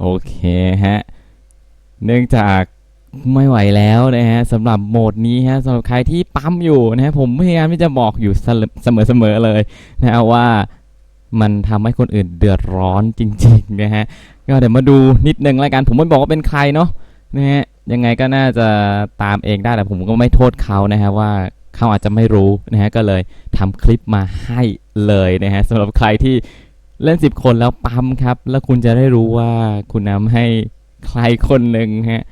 โอเคฮะ เนื่องจากไม่ไหวแล้วนะฮะสำหรับโหมดนี้ฮะสำหรับใครที่ปั๊มอยู่นะฮะผมพยายามที่จะบอกอยู่เสมอๆเลยนะฮะว่ามันทำให้คนอื่นเดือดร้อนจริงๆนะฮะก็เดี๋ยวมาดูนิดนึงแล้วกันผมไม่บอกว่าเป็นใครเนาะนะฮะยังไงก็น่าจะตามเองได้แต่ผมก็ไม่โทษเขานะฮะว่าเขาอาจจะไม่รู้นะฮะก็เลยทำคลิปมาให้เลยนะฮะสำหรับใครที่ เล่น 10 คนแล้วปั๊มครับ แล้วคุณจะได้รู้ว่าคุณนำให้ใครคนหนึ่งฮะ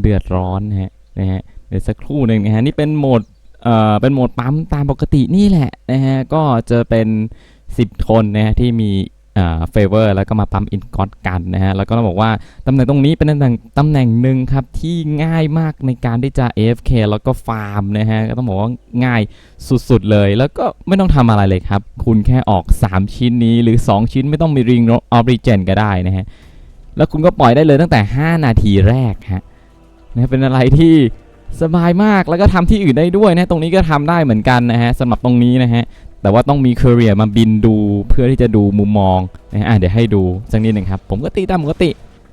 เดือดร้อนฮะนะฮะเดี๋ยวสักครู่หนึ่งนะฮะนี่เป็นโหมดเอ่อเป็นโหมดปั๊มตามปกตินี่แหละนะฮะก็จะเป็น 10 คนนะฮะที่มี เอ่อเฟเวอร์แล้วก็มาปั๊มอินกอตกันนะฮะแล้วก็ต้องบอกว่าตำแหน่งตรงนี้เป็นตำแหน่งตำแหน่งหนึ่งครับที่ง่ายมากในการที่จะ AFK แล้วก็ฟาร์มนะฮะก็ต้องบอกว่าง่ายสุดๆเลย แล้วก็ไม่ต้องทำอะไรเลยครับ คุณแค่ออก 3 ชิ้นนี้หรือ 2 ชิ้นไม่ต้องมีริงออรีเจนก็ได้นะฮะแล้วคุณก็ปล่อยได้เลยตั้งแต่ 5 นาทีแรกฮะนะเป็นอะไรที่สบายมากแล้วก็ทำที่อื่นได้ด้วยนะตรงนี้ก็ทำได้เหมือนกันนะฮะสำหรับตรงนี้นะฮะ แต่ว่าต้องมีเคอร์เรียมาบินดูเพื่อที่จะดูมุมมองนะฮะเดี๋ยวให้ดูสักนิดหนึ่งครับ ผมก็ตีตามปกติ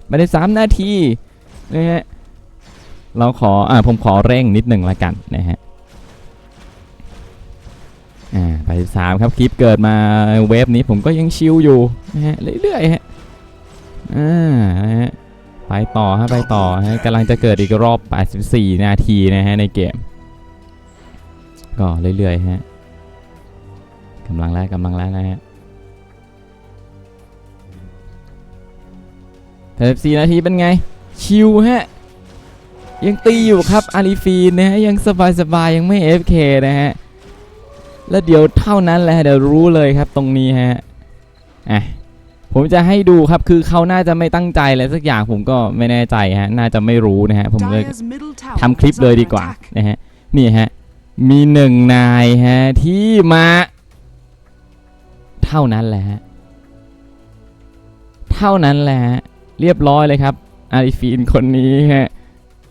ไปได้ 3 นาทีนะฮะเราขออ่าผมขอเร่งนิดหนึ่งละกันนะฮะอ่าไปสามครับคลิปเกิดมาเวฟนี้ผมก็ยังชิลอยู่นะฮะเรื่อยๆฮะอ่านะฮะไปต่อฮะไปต่อฮะกำลังจะเกิดอีกรอบ 84 นาทีนะฮะในเกม ก็เรื่อยๆฮะ กำลังแรกกำลังแรกนะฮะ84นาทีเป็นไง ชิวฮะ ยังตีอยู่ครับอารีฟีนนะฮะ ยังสบายๆยังไม่ FK นะฮะ แล้วเดี๋ยวเท่านั้นแหละเดี๋ยวรู้เลยครับตรงนี้ฮะ อะ ผมจะให้ดูครับคือเขาน่าจะไม่ตั้งใจอะไรสักอย่างผมก็ไม่แน่ใจฮะ น่าจะไม่รู้นะฮะ ผมเลยทำคลิปเลยดีกว่านะฮะ นี่ฮะ มีหนึ่งนายฮะที่มา เท่านั้นแหละเท่านั้นแหละเรียบร้อยเลยครับ อาริฟีนคนนี้ฮะ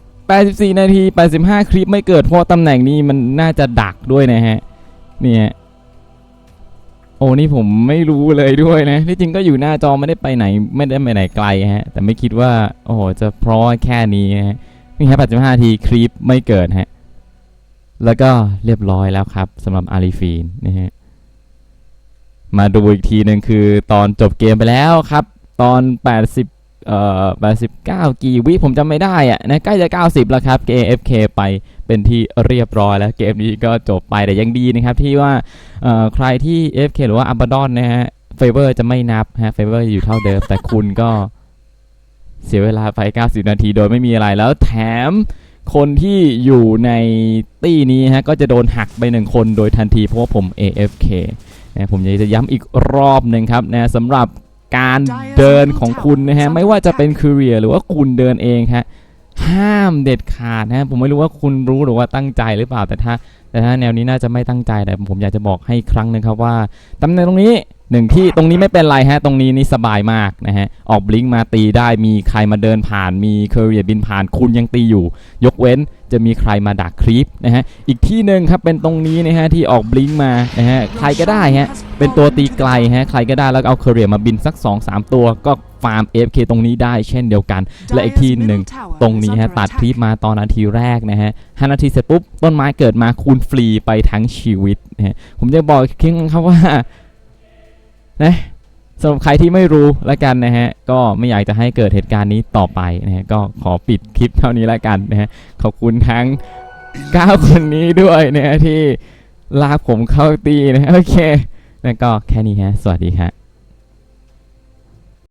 84 นาที 85 คลิปไม่เกิดเพราะตำแหน่งนี้มันน่าจะดักด้วยนะฮะ เนี่ยโอ้นี่ผมไม่รู้เลยด้วยนะ ที่จริงก็อยู่หน้าจอไม่ได้ไปไหน ไม่ได้ไปไหนไกลฮะ แต่ไม่คิดว่า โอ้โห จะเพราะแค่นี้ฮะ นี่ฮะ85ทีคลิปไม่เกิดฮะ แล้วก็เรียบร้อยแล้วครับสำหรับอารีฟีนนะฮะ มาดูอีกทีหนึ่งคือตอนจบเกมไปแล้วครับ ตอน 80เอ่อ89 กี่วิผมจำไม่ได้อะนะใกล้จะ 90 แล้วครับ KFK ไปเป็นที่เรียบร้อยแล้วเกมนี้ก็จบไปแต่ยังดีนะครับ ที่ว่าเอ่อใครที่ FK หรือว่า a b a d o n นะฮะเฟเวอร์จะไม่นับฮะเฟเวอร์อยู่เท่าเดิม แต่คุณก็เสียเวลาไป 90 นาทีโดยไม่มีอะไรแล้วแถมคนที่อยู่ในตี้นี้ฮะก็จะโดนหักไปหนึ่งคนโดยทันทีเพราะว่าผม AFK นะผมอยากจะย้ำอีกรอบหนึ่งครับนะสำหรับการเดินของคุณนะฮะไม่ว่าจะเป็นคูเรียหรือว่าคุณเดินเองฮะห้ามเด็ดขาดนะผมไม่รู้ว่าคุณรู้หรือว่าตั้งใจหรือเปล่าแต่ถ้า แต่ถ้าแนวนี้น่าจะไม่ตั้งใจแต่ผมอยากจะบอกให้อีกครั้งหนึ่งครับว่าตำแหน่งตรงนี้ หนึ่งที่ตรงนี้ไม่เป็นไรฮะ ตรงนี้นี่สบายมากนะฮะ ออกบลิงมาตีได้มีใครมาเดินผ่าน มีเคอร์เรียบินผ่านคุณยังตีอยู่ ยกเว้นจะมีใครมาดักคลิปนะฮะ อีกที่หนึ่งครับเป็นตรงนี้นะฮะที่ออกบลิงมานะฮะใครก็ได้ฮะ เป็นตัวตีไกลฮะใครก็ได้แล้วเอาเคอร์เรียมาบินสัก 2-3 ตัวก็ฟาร์ม FK ตรงนี้ได้เช่นเดียวกัน และอีกที่หนึ่งตรงนี้ฮะตัดคลิปมาตอนนาทีแรกนะฮะห้านาทีเสร็จปุ๊บต้นไม้เกิดมาคูณฟรีไปทั้งชีวิตนะฮะผมจะบอกคิงครับว่า นะสำหรับใครที่ไม่รู้แล้วกันนะฮะก็ไม่อยากจะให้เกิดเหตุการณ์นี้ต่อไปนะฮะก็ขอปิดคลิปเท่านี้แล้วกันนะฮะขอบคุณทั้ง 9 คนนี้ด้วยนะฮะที่ลากผมเข้าตีนะฮะโอเคแล้วก็แค่นี้ฮะสวัสดีฮะ